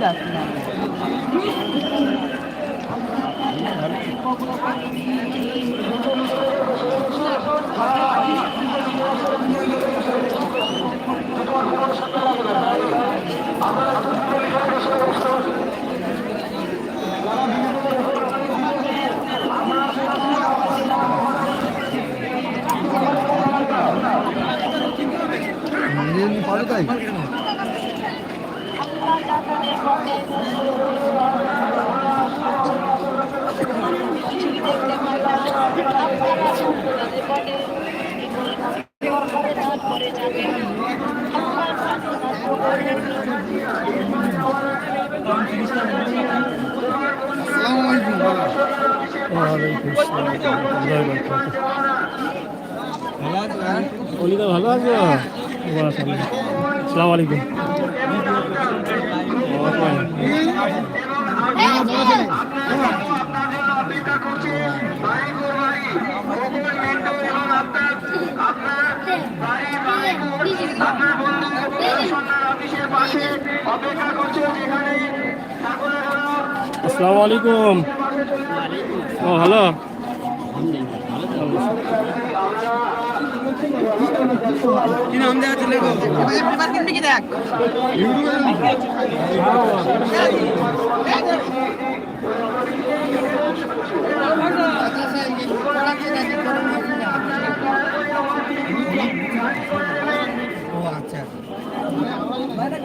Doctor অলিদা ভালো আছো আসসালামু আলাইকুম। ও হ্যালো।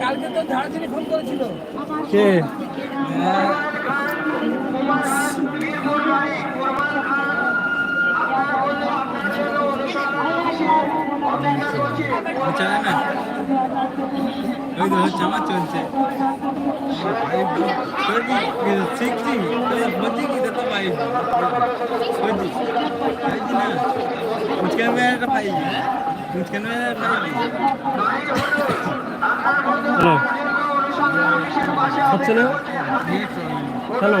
কালকে তো ঝাড়খণ্ডে ফোন করেছিল কে? চলে না ওই তো হচ্ছে আমার চলছে শিখছি বলছি কি তো পাই বলছি পাইছি না মুচকান মেয়েটা পাই মুচকান মেয়েটা পাই হ্যালো হচ্ছে হ্যালো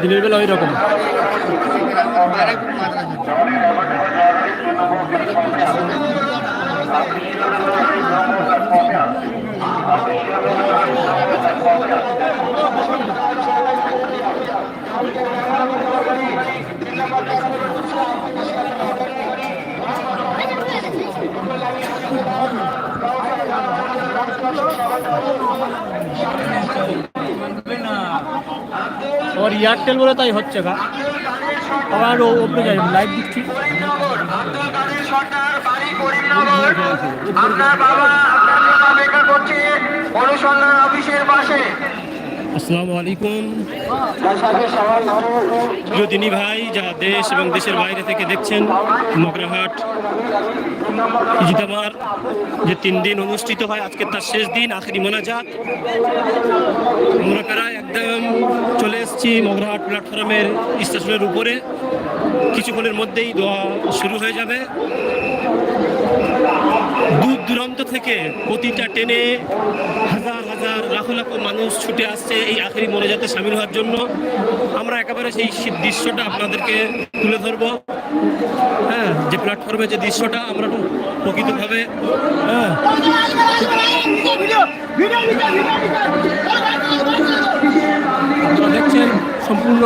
দিনের বেলা ওই রকম ওর এয়ারটেল বলে তাই হচ্ছে গা আবার ও ওপরে যাই লাইভ দিচ্ছি আপনার বাবা আপনার করছে অনুসন্ধান অফিসের পাশে আসসালামু আলাইকুম। প্রিয়দিনী ভাই যা দেশ এবং দেশের বাইরে থেকে দেখছেন, মগরাহাট ইজিতামার যে তিন দিন অনুষ্ঠিত হয়, আজকে তার শেষ দিন, আখেরি মোনাজাত। আমরা প্রায় একদম চলে এসেছি মগরাহাট প্ল্যাটফর্মের স্টেশনের উপরে। কিছুক্ষণের মধ্যেই দোয়া শুরু হয়ে যাবে। দূর দূরান্ত থেকে প্রতিটা টেনে হাজার হাজার লাখ লাখ মানুষ ছুটে আসছে এই আখেরি মোনাজাতে সামিল হওয়ার জন্য। আমরা একেবারে সেই দৃশ্যটা আপনাদেরকে তুলে ধরবো। হ্যাঁ যে প্ল্যাটফর্মে যে দৃশ্যটা, আমরা প্রকৃতভাবে হ্যাঁ। দেখছেন, সম্পূর্ণ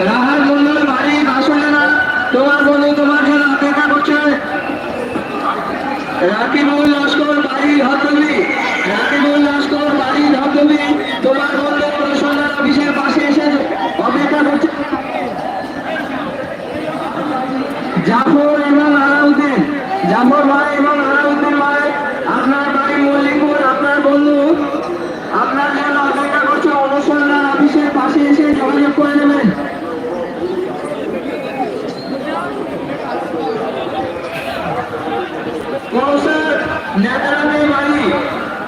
রাহার মন্ডল বাড়ি বাসনা তোমার বন্ধু তোমার জন্য অপেক্ষা করছে। রাকিবুল লস্কর বাড়ি হতবি রাকিবুল লস্কর বাড়ি হতবি তোমার বন্ধু অনুসন্ধান অফিসের পাশে এসে অপেক্ষা করছে জাফর এবং আলাউদ্দিন জাফর ভাই এবং আলাউদ্দিন ভাই আপনার বাড়ি মল্লিকপুর আপনার বন্ধু আপনার জন্য অপেক্ষা করছে অনুসন্ধান অফিসের পাশে এসে যোগাযোগ করে নেবেন কৌশল নেতারামের বাড়ি কৌশল বাড়ি নেতা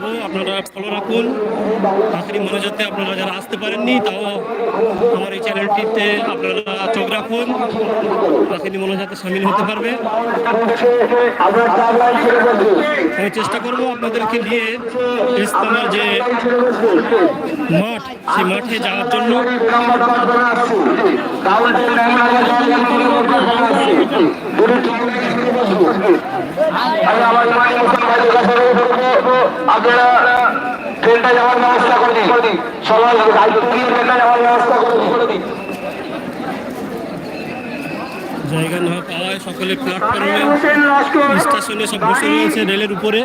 আপনারা ফলো রাখুন। আখেরি মনোজাতে আপনারা যারা আসতে পারেননি, তাও আমার এই চ্যানেলটিতে আপনারা চোখ রাখুন। আখেরি মনোজাতে সামিল হতে পারবে। আমি চেষ্টা করব আপনাদেরকে নিয়ে ইস্তামার যে মাঠ, সেই মাঠে যাওয়ার জন্য। আপনারা ট্রেনটা যাওয়ার ব্যবস্থা করে দিন। সবাই দায়িত্ব নিয়ে ট্রেনটা যাওয়ার ব্যবস্থা করে দিন। জায়গা না পাওয়ায় সকলে প্ল্যাটফর্মে স্টেশনে সব বসে রয়েছে রেলের উপরে।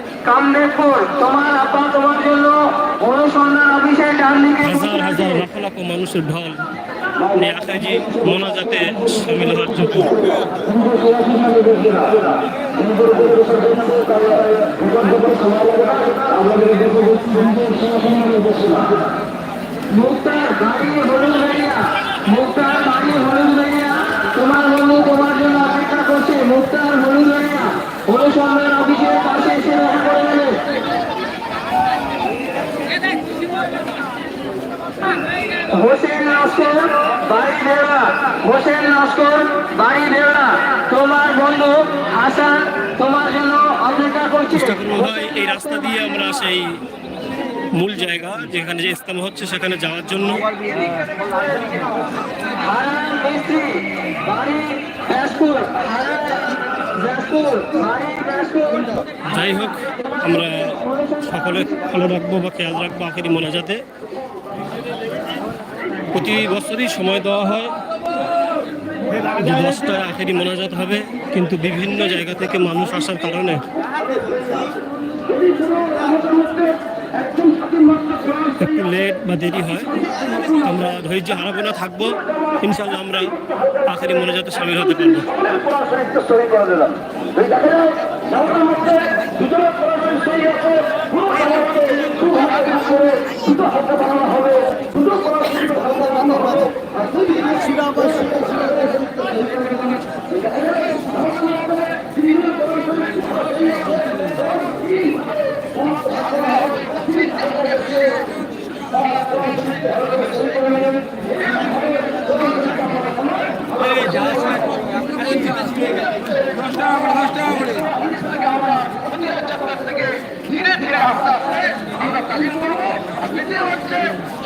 হাজার হাজার লাখ লাখ মানুষের ঢল। এই আখাজি মোনাজাতে সামিল হওয়ার জন্য গাড়িয়া তোমার বন্ধু তোমার জন্য অপেক্ষা করছে। মুক্তার হলুদ গাড়িয়া অনুসন্ধান অফিসের পাশে এসে দেখা করে নেবে নস্কর বাড়ি দেওয়া হোসেন নস্কর বাড়ি দেওয়া তোমার বন্ধু হাসান তোমার জন্য অপেক্ষা করছে। এই রাস্তা দিয়ে আমরা সেই মূল জায়গা যেখানে যে ইস্তেমা হচ্ছে সেখানে যাওয়ার জন্য। যাই হোক আমরা সকলে ভালো রাখব বা খেয়াল রাখব আখেরি মোনাজাতে। প্রতি বছরই সময় দেওয়া হয়। যে আখেরি মোনাজাত হবে, কিন্তু বিভিন্ন জায়গা থেকে মানুষ আসার কারণে একটু লেট বা দেরি হয়। আমরা ধৈর্য হারাবো না, থাকব। ইনশাল্লাহ আমরা আখেরি মোনাজাতে সামিল হতে পারব। আমরা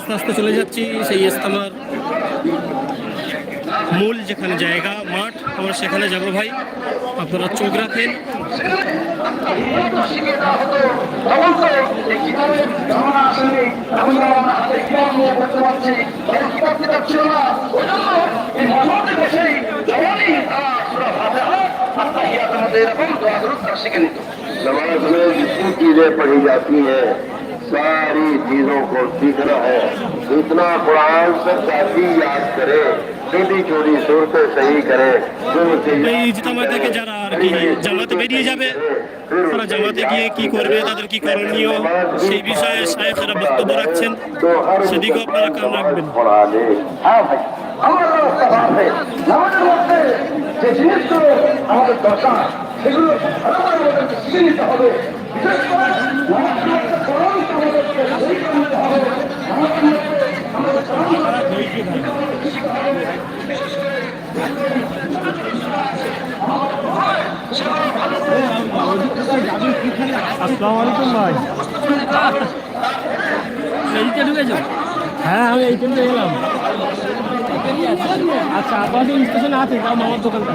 আস্তে আস্তে চলে যাচ্ছি সেই ইস্তামার মূল যেখানে জায়গা মাঠ আমরা সেখানে যাব ভাই আপনারা চোখ রাখেন তখন তো এই কিতাবের ধারণা আসেনি আমি আমার হাতে কিতাব নিয়ে পড়তে পারছি এই কিতাব কিতাব ছিল না ওই জন্য এই মজুরদের বসেই যখনই তারা সুরা ফাতেহা আর তাহিয়াতের মধ্যে এরকম দোয়া দরুদ তারা শিখে নিত नमाज में जितनी चीजें पढ़ी जाती हैं सारी चीजों को सीखना है इतना कुरान से काफी याद करे सीधी छोटी सूरतें सही करे जो এই ইজতামা থেকে যারা আর কি জামাতে বেরিয়ে যাবে তারা জামাতে গিয়ে কি করবে তাদের কি করণীয় সেই বিষয়ে সাহেবেরা বক্তব্য রাখছেন সেদিকেও আপনারা কান রাখবেন पढ़ा दे হ্যাঁ ভাই আমার ব্যবস্থা আছে নামাজের মধ্যে যে জিনিসগুলো আমাদের দরকার সেগুলো আমাদের মধ্যে শিখে নিতে হবে বিশেষ করে আসসালামু আলাইকুম ভাই। এইদিকে ঢুকেছো? হ্যাঁ আমি এই ট্রেনটা এলাম। আচ্ছা আপনাদের স্টেশনে আছে যাও মামার দোকানটা।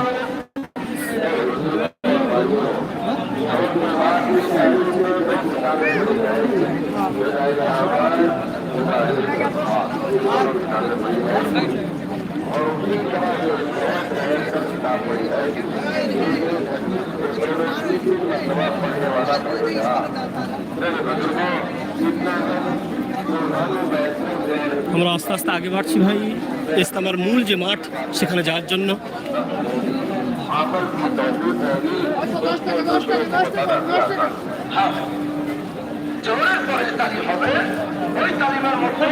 আমরা আস্তে আস্তে আগে বাড়ছি ভাই ইস্তামার মূল যে মাঠ সেখানে যাওয়ার জন্য জোরের পরে তালিম হবে তালিমের মধ্যে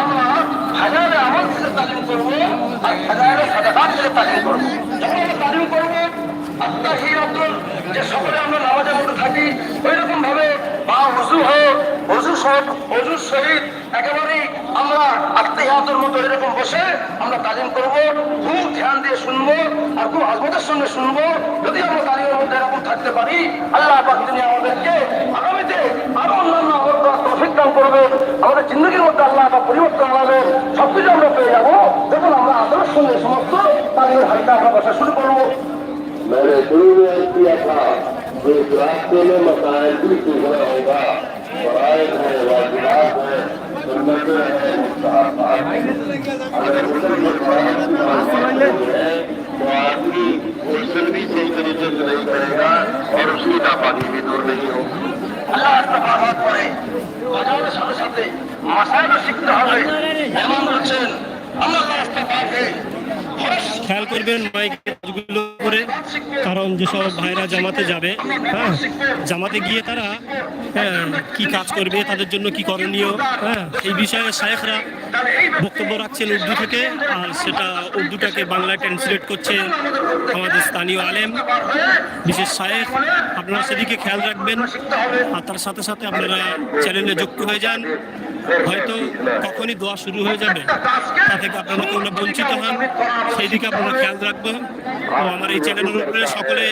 আমরা হাজারে আমল থেকে তালিম করব আর হাজারে সাদাকাত তালিম করব যখন আমরা করব আত্মাহিয়াতুল যে সকলে আমরা নামাজের মধ্যে থাকি ওই রকম ভাবে বা অজু হোক অজু সব অজুর সহিত একেবারেই আমরা আত্মাহিয়াতুর মতো এরকম বসে আমরা তালিম করবো খুব ধ্যান দিয়ে শুনবো আর খুব আজমতের সঙ্গে শুনবো যদি আমরা তালিমের মধ্যে এরকম থাকতে পারি আল্লাহ পাক তিনি আমাদেরকে আগামীতে আরো অন্যান্য আমল করার তৌফিক দান করবে আমাদের জিন্দগির মধ্যে আল্লাহ পাক পরিবর্তন আনবে সবকিছু আমরা পেয়ে যাবো যখন আমরা আদরের সঙ্গে সমস্ত তালিমের হালকা আমরা বসা শুরু করবো मैंने शुरू में अर्ज किया था कि इस रास्ते में मसाइल भी सीखना होगा फराइज है वाजिबात तो आदमी उससे भी सही तरीके से नहीं करेगा और उसकी नापाकी भी दूर नहीं होगी আল্লাহ ইস্তেফা হওয়ার পরে বাজারের সাথে সাথে মাসায়ও শিখতে হবে এমন বলছেন আল্লাহ ইস্তেফাকে খেয়াল করবেন মাইকের কাজগুলো করে, কারণ যেসব ভাইরা জামাতে যাবে হ্যাঁ জামাতে গিয়ে তারা হ্যাঁ কি কাজ করবে, তাদের জন্য কি করণীয় হ্যাঁ এই বিষয়ে শায়েখরা বক্তব্য রাখছেন উর্দু থেকে, আর সেটা উর্দুটাকে বাংলায় ট্রান্সলেট করছে আমাদের স্থানীয় আলেম, বিশেষ শায়েখ, আপনারা সেদিকে খেয়াল রাখবেন, আর তার সাথে সাথে আপনারা চ্যানেলে যুক্ত হয়ে যান। হয়তো কখনই দোয়া শুরু হয়ে যাবে তা থেকে আপনারা কেউ না বঞ্চিত হন সেই দিকে আপনারা খেয়াল রাখবেন ও আমার এই চ্যানেলের উপরে সকলে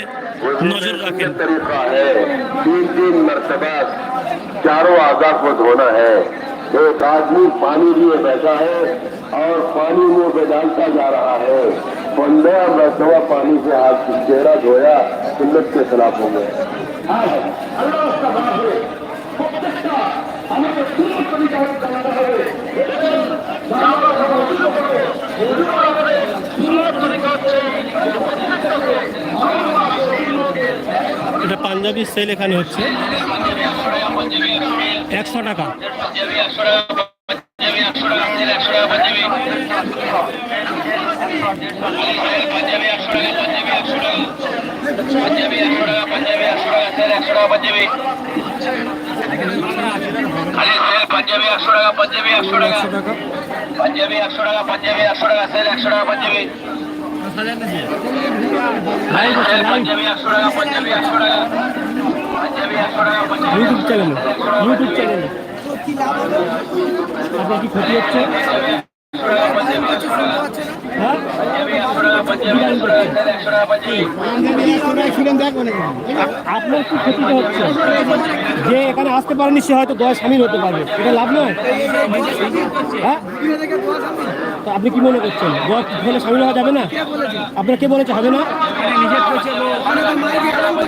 নজর রাখেন ये तरीका है तीन तीन मरतबा चारों आजा को धोना है एक आदमी पानी लिए बैठा है और पानी मुंह में डालता जा रहा है पंद्रह मरतबा पानी से हाथ चेहरा धोया सुन्नत के खिलाफ हो गया করার পরে সুন্দর তরিকা হচ্ছে লোকের এটা পাঞ্জাবি সেল এখানে হচ্ছে। একশো টাকা। পাঞ্জাবি একশো টাকা পাঞ্জাবি একশো টাকা। পাঞ্জাবি একশো টাকা পাঞ্জাবি একশো টাকা সেল একশো টাকা পাঞ্জাবি। পাঞ্জাবি একশো টাকা পাঞ্জাবি একশো টাকা। পাঞ্জাবি একশো টাকা ইউটিউব চ্যানেলে ইউটিউব চ্যানেলে আপনার কি ক্ষতি হচ্ছে? আপনার কি ক্ষতিটা হচ্ছে? যে এখানে আসতে পারেনি, সে হয়তো দশ সামিল হতে পারবে। এটা লাভ নয়? হ্যাঁ? তো আপনি কি মনে করছেন? দশ হলে হওয়া যাবে না? আপনার কে বলেছে হবে না?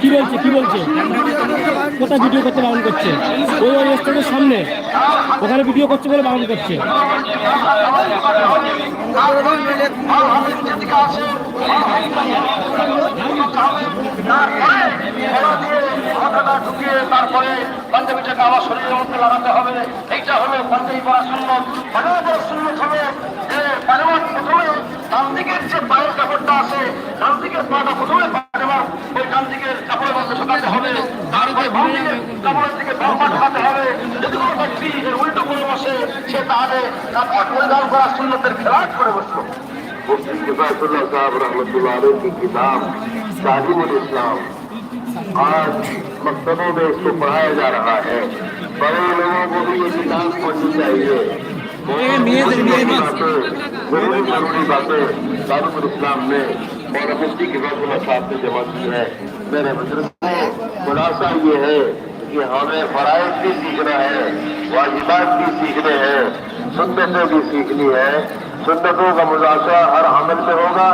কি বলছে? কি বলছে? কোথায় ভিডিও করতে বারণ করছে? ওই ওই স্টেজের সামনে। ওখানে ভিডিও করছে বলে বারণ করছে। মাথাটা ঢুকিয়ে তারপরে পাঞ্জাবিটাকে আমার শরীরের মধ্যে লাগাতে হবে। এইটা হলো পাঞ্জাবি পরা সুন্নত। পাজামা পরা সুন্নত হবে যে পাজামার প্রথমে ডান দিকের যে পায়ের কাপড়টা আছে ডান দিকের পাটা প্রথমে পাজামা ওই ডান দিকের কাপড়ের মধ্যে ঢোকাতে হবে। তারপরে বাম দিকের কাপড়ের দিকে বাম পা ঢোকাতে হবে। যদি কোনো ব্যক্তি এর উল্টো করে বসে সে তাহলে কাপড় পরিধান করা সুন্নতের খেলাট করে বসল। मुफ्ती साहब रहमत की किताब तालीमुल इस्लाम आज मकतबों में इसको पढ़ाया जा रहा है बड़े लोगों को भी ये किताब पढ़नी चाहिए ज़रूरी ज़रूरी बातें तालीमुल इस्लाम में और मुफ्ती किफायतुल्लाह साहब ने जमा की है मेरे बुज़ुर्ग खुलासा ये है कि हमें फराइज भी सीखना है वाजिबात भी सीखने हैं सुन्नतें भी सीखनी है सुन्नतों का मुजाकरा हर अमल से होगा।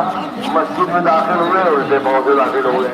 मस्जिद में दाखिल हुए, उल्टे पाँव से दाखिल हुए